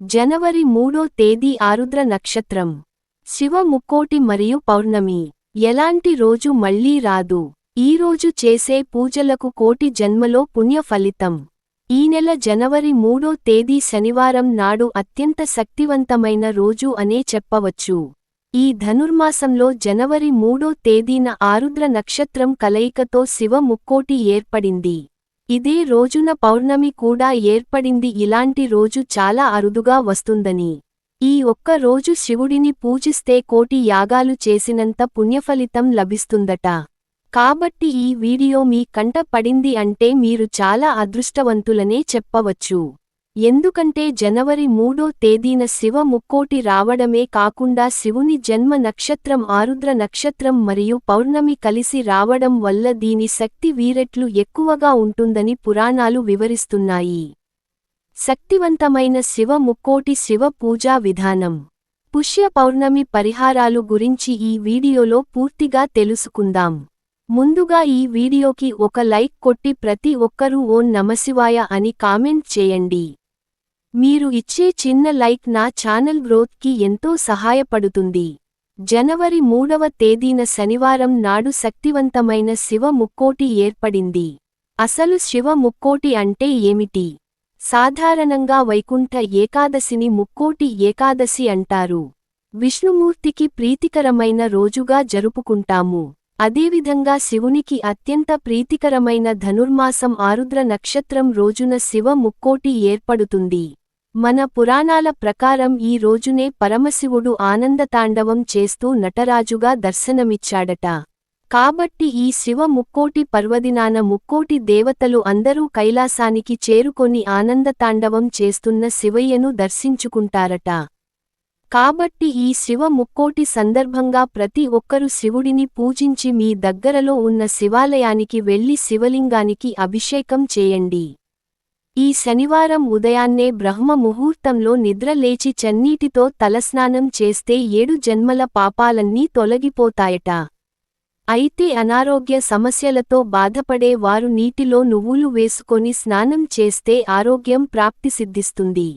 జనవరి మూడో తేదీ ఆరుద్ర నక్షత్రం. శివ ముక్కోటి మరియు పౌర్ణమి. ఎలాంటి రోజు మళ్ళీ రాదు. ఈ రోజు చేసే పూజలకు కోటి జన్మలో పుణ్య ఫలితం. ఈ నెల జనవరి మూడో తేదీ శనివారం నాడు అత్యంత శక్తివంతమైన రోజు అనే చెప్పవచ్చు. ఈ ధనుర్మాసంలో జనవరి మూడో తేదీన ఆరుద్ర నక్షత్రం కలయికతో శివ ముక్కోటి ఏర్పడింది. ఇదే రోజున పౌర్ణమి కూడా ఏర్పడింది. ఇలాంటి రోజు చాలా అరుదుగా వస్తుందని. ఈ ఒక్క రోజు శివుడిని పూజిస్తే కోటి యాగాలు చేసినంత పుణ్యఫలితం లభిస్తుందట. కాబట్టి ఈ వీడియో మీ కంట పడింది అంటే మీరు చాలా అదృష్టవంతులనే చెప్పవచ్చు. ఎందుకంటే జనవరి మూడో తేదీన శివ ముక్కోటి రావడమే కాకుండా శివుని జన్మ నక్షత్రం ఆరుద్ర నక్షత్రం మరియు పౌర్ణమి కలిసి రావడం వల్ల దీని శక్తి వీరెట్లు ఎక్కువగా ఉంటుందని పురాణాలు వివరిస్తున్నాయి. శక్తివంతమైన శివ ముక్కోటి శివ పూజా విధానం. పుష్య పౌర్ణమి పరిహారాలు గురించి ఈ వీడియోలో పూర్తిగా తెలుసుకుందాం. ముందుగా ఈ వీడియోకి ఒక లైక్ కొట్టి ప్రతి ఒక్కరూ ఓం నమశివాయ అని కామెంట్ చేయండి. మీరు ఇచ్చే చిన్న లైక్ నా ఛానల్ గ్రోత్కి ఎంతో సహాయపడుతుంది. జనవరి మూడవ తేదీన శనివారం నాడు శక్తివంతమైన శివ ముక్కోటి ఏర్పడింది. అసలు శివ ముక్కోటి అంటే ఏమిటి? సాధారణంగా వైకుంఠ ఏకాదశిని ముక్కోటి ఏకాదశి అంటారు. విష్ణుమూర్తికి ప్రీతికరమైన రోజుగా జరుపుకుంటాము. అదేవిధంగా శివునికి అత్యంత ప్రీతికరమైన ధనుర్మాసం ఆరుద్ర నక్షత్రం రోజున శివ ముక్కోటి ఏర్పడుతుంది. మన పురాణాల ప్రకారం ఈ రోజునే పరమశివుడు ఆనందతాండవం చేస్తూ నటరాజుగా దర్శనమిచ్చాడట. కాబట్టి ఈ శివ ముక్కోటి పర్వదినాన ముక్కోటి దేవతలు అందరూ కైలాసానికి చేరుకొని ఆనందతాండవం చేస్తున్న శివయ్యను దర్శించుకుంటారట. కాబట్టి ఈ శివ ముక్కోటి సందర్భంగా ప్రతి ఒక్కరు శివుడిని పూజించి మీ దగ్గరలో ఉన్న శివాలయానికి వెళ్ళి శివలింగానికి అభిషేకం చేయండి. ఈ శనివారం ఉదయాన్నే బ్రహ్మ ముహూర్తంలో నిద్ర లేచి చన్నీటితో తలస్నానం చేస్తే ఏడు జన్మల పాపాలన్నీ తొలగిపోతాయట. అయితే అనారోగ్య సమస్యలతో బాధపడే వారు నీటిలో నువ్వులు వేసుకొని స్నానం చేస్తే ఆరోగ్యం ప్రాప్తి సిద్ధిస్తుంది.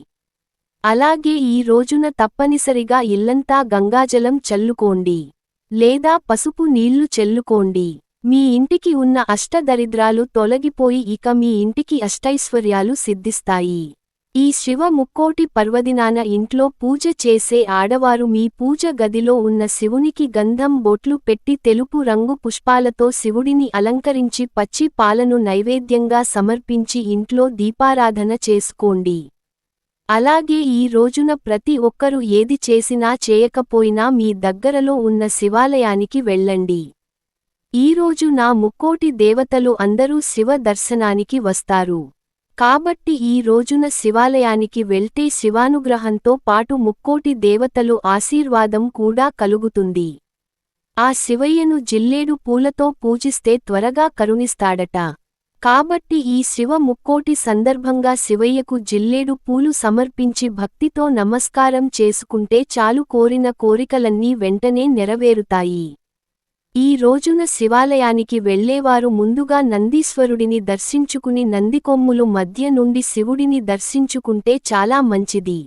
అలాగే ఈ రోజున తప్పనిసరిగా ఇల్లంతా గంగాజలం చల్లుకోండి. లేదా పసుపు నీళ్ళు చెల్లుకోండి. మీ ఇంటికి ఉన్న అష్టదరిద్రాలు తొలగిపోయి ఇక మీ ఇంటికి అష్టైశ్వర్యాలు సిద్ధిస్తాయి. ఈ శివ ముక్కోటి పర్వదినాన ఇంట్లో పూజ చేసే ఆడవారు మీ పూజ గదిలో ఉన్న శివునికి గంధం బొట్లు పెట్టి తెలుపు రంగు పుష్పాలతో శివుడిని అలంకరించి పచ్చి పాలను నైవేద్యంగా సమర్పించి ఇంట్లో దీపారాధన చేసుకోండి. అలాగే ఈ రోజున ప్రతి ఒక్కరూ ఏది చేసినా చేయకపోయినా మీ దగ్గరలో ఉన్న శివాలయానికి వెళ్ళండి. ఈరోజు నా ముక్కోటి దేవతలు అందరూ శివ దర్శనానికి వస్తారు. కాబట్టి ఈ రోజున శివాలయానికి వెళ్తే శివానుగ్రహంతో పాటు ముక్కోటి దేవతలు ఆశీర్వాదం కూడా కలుగుతుంది. ఆ శివయ్యను జిల్లేడు పూలతో పూజిస్తే త్వరగా కరుణిస్తాడట. కాబట్టి ఈ శివ ముక్కోటి సందర్భంగా శివయ్యకు జిల్లేడు పూలు సమర్పించి భక్తితో నమస్కారం చేసుకుంటే చాలు కోరిన కోరికలన్నీ వెంటనే నెరవేరుతాయి. ఈ రోజున శివాలయానికి వెళ్ళేవారు ముందుగా నందీశ్వరుడిని దర్శించుకుని నందికొమ్ములు మధ్య నుండి శివుడిని దర్శించుకుంటే చాలా మంచిది.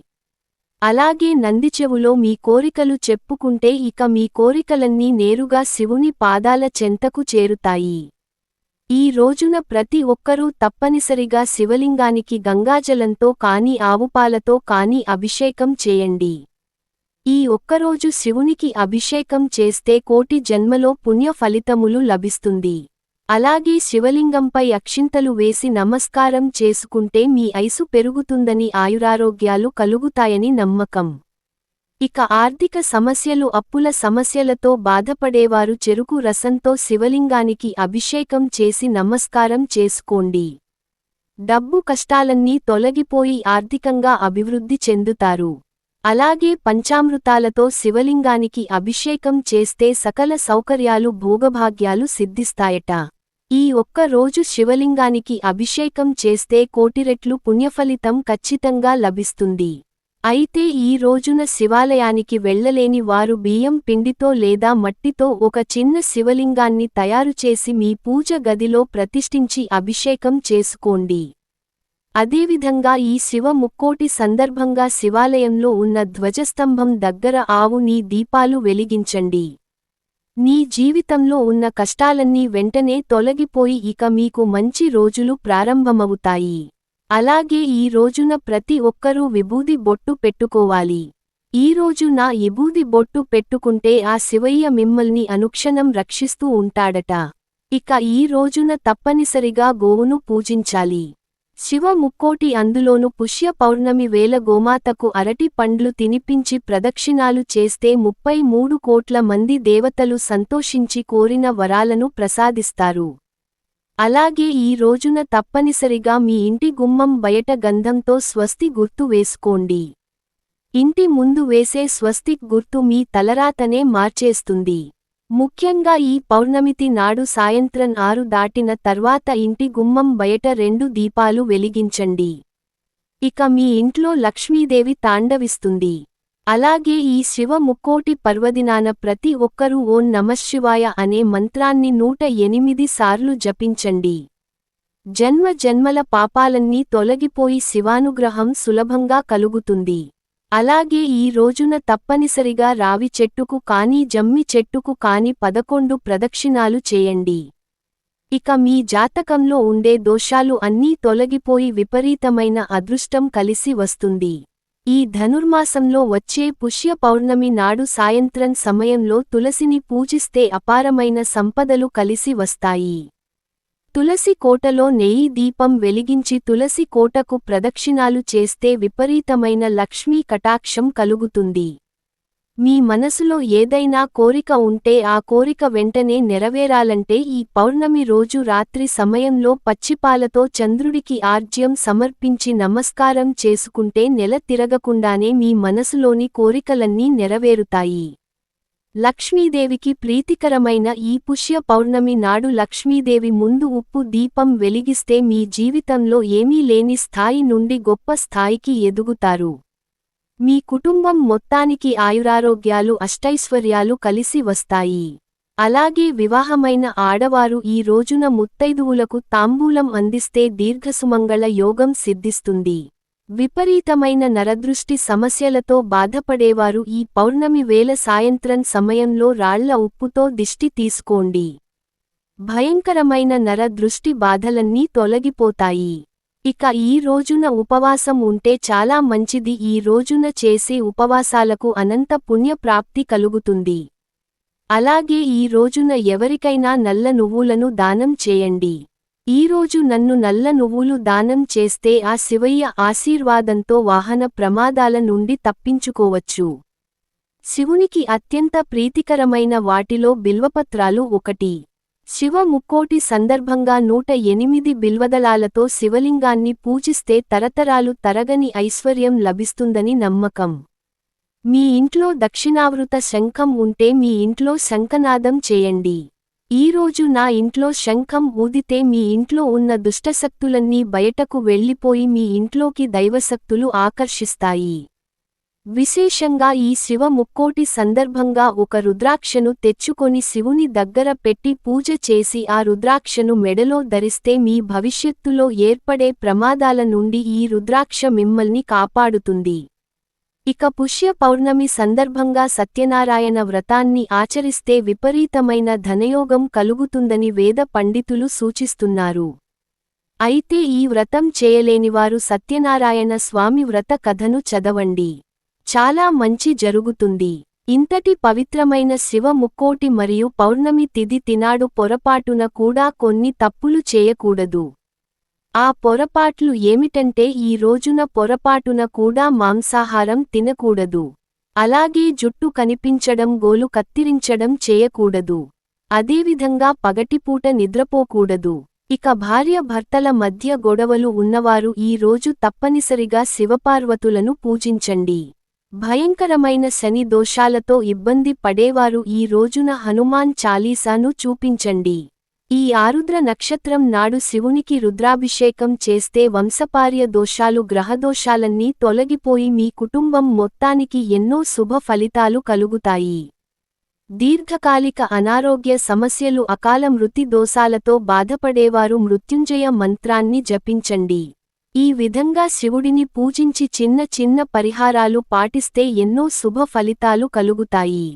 అలాగే నందిచెవులో మీ కోరికలు చెప్పుకుంటే ఇక మీ కోరికలన్నీ నేరుగా శివుని పాదాల చెంతకు చేరుతాయి. ఈ రోజున ప్రతి ఒక్కరూ తప్పనిసరిగా శివలింగానికి గంగాజలంతో కాని ఆవుపాలతో కాని అభిషేకం చేయండి. ఈ ఒక్కరోజు శివునికి అభిషేకం చేస్తే కోటి జన్మలో పుణ్య ఫలితములు లభిస్తుంది. అలాగే శివలింగంపై అక్షింతలు వేసి నమస్కారం చేసుకుంటే మీ ఐసు పెరుగుతుందని ఆయురారోగ్యాలు కలుగుతాయని నమ్మకం. ఇక ఆర్థిక సమస్యలు అప్పుల సమస్యలతో బాధపడేవారు చెరుకు రసంతో శివలింగానికి అభిషేకం చేసి నమస్కారం చేసుకోండి. డబ్బు కష్టాలన్నీ తొలగిపోయి ఆర్థికంగా అభివృద్ధి చెందుతారు. అలాగే పంచామృతాలతో శివలింగానికి అభిషేకం చేస్తే సకల సౌకర్యాలు భోగభాగ్యాలు సిద్ధిస్తాయట. ఈ ఒక్క రోజు శివలింగానికి అభిషేకం చేస్తే కోటిరెట్లు పుణ్యఫలితం ఖచ్చితంగా లభిస్తుంది. అయితే ఈ రోజున శివాలయానికి వెళ్ళలేని వారు బియ్యం పిండితో లేదా మట్టితో ఒక చిన్న శివలింగాన్ని తయారుచేసి మీ పూజ గదిలో ప్రతిష్ఠించి అభిషేకం చేసుకోండి. అదేవిధంగా ఈ శివ ముక్కోటి సందర్భంగా శివాలయంలో ఉన్న ధ్వజస్తంభం దగ్గర ఆవు నీ దీపాలు వెలిగించండి. నీ జీవితంలో ఉన్న కష్టాలన్నీ వెంటనే తొలగిపోయి ఇక మీకు మంచి రోజులు ప్రారంభమవుతాయి. అలాగే ఈ రోజున ప్రతి ఒక్కరూ విభూది బొట్టు పెట్టుకోవాలి. ఈ రోజు నా ఇబూది బొట్టు పెట్టుకుంటే ఆ శివయ్య మిమ్మల్ని అనుక్షణం రక్షిస్తూ ఉంటాడట. ఇక ఈ రోజున తప్పనిసరిగా గోవును పూజించాలి. శివ ముక్కోటి అందులోను పుష్య పౌర్ణమి వేల గోమాతకు అరటి పండ్లు తినిపించి ప్రదక్షిణాలు చేస్తే ముప్పై మూడు కోట్ల మంది దేవతలు సంతోషించి కోరిన వరాలను ప్రసాదిస్తారు. అలాగే ఈ రోజున తప్పనిసరిగా మీ ఇంటి గుమ్మం బయట గంధంతో స్వస్తి గుర్తు వేసుకోండి. ఇంటి ముందు వేసే స్వస్తిక్ గుర్తు మీ తలరాతనే మార్చేస్తుంది. ముఖ్యంగా ఈ పౌర్ణమితి నాడు సాయంత్రం ఆరు దాటిన తర్వాత ఇంటి గుమ్మం బయట రెండు దీపాలు వెలిగించండి. ఇక మీ ఇంట్లో లక్ష్మీదేవి తాండవిస్తుంది. అలాగే ఈ శివ ముక్కోటి పర్వదినాన ప్రతి ఒక్కరూ ఓం నమశివాయ అనే మంత్రాన్ని నూట ఎనిమిది సార్లు జపించండి. జన్మ జన్మల పాపాలన్నీ తొలగిపోయి శివానుగ్రహం సులభంగా కలుగుతుంది. అలాగే ఈ రోజున తప్పనిసరిగా రావి చెట్టుకు కానీ జమ్మి చెట్టుకు కాని పదకొండు ప్రదక్షిణాలు చేయండి. ఇక మీ జాతకంలో ఉండే దోషాలు అన్నీ తొలగిపోయి విపరీతమైన అదృష్టం కలిసి వస్తుంది. ఈ ధనుర్మాసంలో వచ్చే పుష్య పౌర్ణమి నాడు సాయంత్రం సమయంలో తులసిని పూజిస్తే అపారమైన సంపదలు కలిసి వస్తాయి. తులసి కోటలో నెయ్యి దీపం వెలిగించి తులసి కోటకు ప్రదక్షిణాలు చేస్తే విపరీతమైన లక్ష్మీ కటాక్షం కలుగుతుంది. మీ మనసులో ఏదైనా కోరిక ఉంటే ఆ కోరిక వెంటనే నెరవేరాలంటే ఈ పౌర్ణమి రోజు రాత్రి సమయంలో పచ్చిపాలతో చంద్రుడికి ఆర్జ్యం సమర్పించి నమస్కారం చేసుకుంటే నెల తిరగకుండానే మీ మనసులోని కోరికలన్నీ నెరవేరుతాయి. లక్ష్మీదేవికి ప్రీతికరమైన ఈ పుష్య పౌర్ణమి నాడు లక్ష్మీదేవి ముందు ఉప్పు దీపం వెలిగిస్తే మీ జీవితంలో ఏమీ లేని స్థాయి నుండి గొప్ప స్థాయికి ఎదుగుతారు. మీ కుటుంబం మొత్తానికి ఆయురారోగ్యాలు అష్టైశ్వర్యాలు కలిసి వస్తాయి. అలాగే వివాహమైన ఆడవారు ఈ రోజున ముత్తైదువులకు తాంబూలం అందిస్తే దీర్ఘసుమంగళ యోగం సిద్ధిస్తుంది. విపరీతమైన నరదృష్టి సమస్యలతో బాధపడేవారు ఈ పౌర్ణమి వేల సాయంత్రం సమయంలో రాళ్ళ ఉప్పుతో దిష్టి తీసుకోండి. భయంకరమైన నరదృష్టి బాధలన్నీ తొలగిపోతాయి. ఇక ఈ రోజున ఉపవాసం ఉంటే చాలా మంచిది. ఈ రోజున చేసే ఉపవాసాలకు అనంత పుణ్యప్రాప్తి కలుగుతుంది. అలాగే ఈ రోజున ఎవరికైనా నల్ల నువ్వులను దానం చేయండి. ఈరోజు నన్ను నల్ల నువ్వులు దానం చేస్తే ఆ శివయ్య ఆశీర్వాదంతో వాహన ప్రమాదాల నుండి తప్పించుకోవచ్చు. శివునికి అత్యంత ప్రీతికరమైన వాటిలో బిల్వపత్రాలు ఒకటి. శివ ముక్కోటి సందర్భంగా నూట ఎనిమిది బిల్వదళాలతో శివలింగాన్ని పూజిస్తే తరతరాలు తరగని ఐశ్వర్యం లభిస్తుందని నమ్మకం. మీ ఇంట్లో దక్షిణావృత శంఖం ఉంటే మీ ఇంట్లో శంఖనాదం చేయండి. ఈరోజు నా ఇంట్లో శంఖం ఊదితే మీ ఇంట్లో ఉన్న దుష్టశక్తులన్నీ బయటకు వెళ్ళిపోయి మీ ఇంట్లోకి దైవశక్తులు ఆకర్షిస్తాయి. విశేషంగా ఈ శివ ముక్కోటి సందర్భంగా ఒక రుద్రాక్షను తెచ్చుకొని శివుని దగ్గర పెట్టి పూజ చేసి ఆ రుద్రాక్షను మెడలో ధరిస్తే మీ భవిష్యత్తులో ఏర్పడే ప్రమాదాల నుండి ఈ రుద్రాక్ష మిమ్మల్ని కాపాడుతుంది. ఇక పుష్య పౌర్ణమి సందర్భంగా సత్యనారాయణ వ్రతాన్ని ఆచరిస్తే విపరీతమైన ధనయోగం కలుగుతుందని వేద పండితులు సూచిస్తున్నారు. అయితే ఈ వ్రతం చేయలేనివారు సత్యనారాయణ స్వామి వ్రత కథను చదవండి. చాలా మంచి జరుగుతుంది. ఇంతటి పవిత్రమైన శివ ముక్కోటి మరియు పౌర్ణమి తిది తినాడు పొరపాటున కూడా కొన్ని తప్పులు చేయకూడదు. ఆ పొరపాట్లు ఏమిటంటే ఈ రోజున పొరపాటున కూడా మాంసాహారం తినకూడదు. అలాగే జుట్టు కనిపించడం గోలు కత్తిరించడం చేయకూడదు. అదేవిధంగా పగటిపూట నిద్రపోకూడదు. ఇక భార్య భర్తల మధ్య గొడవలు ఉన్నవారు ఈ రోజు తప్పనిసరిగా శివపార్వతులను పూజించండి. భయంకరమైన శని దోషాలతో ఇబ్బంది పడేవారు ఈ రోజున హనుమాన్ చాలీసాను చూపించండి. ఈ ఆరుద్ర నక్షత్రం నాడు శివునికి రుద్రాభిషేకం చేస్తే వంశపార్య దోషాలు గ్రహదోషాలన్నీ తొలగిపోయి మీ కుటుంబం మొత్తానికి ఎన్నో శుభ ఫలితాలు కలుగుతాయి. దీర్ఘకాలిక అనారోగ్య సమస్యలు అకాల మృతి దోషాలతో బాధపడేవారు మృత్యుంజయ మంత్రాన్ని జపించండి. ఈ విధంగా శివుడిని పూజించి చిన్న చిన్న పరిహారాలు పాటిస్తే ఎన్నో శుభ ఫలితాలు కలుగుతాయి.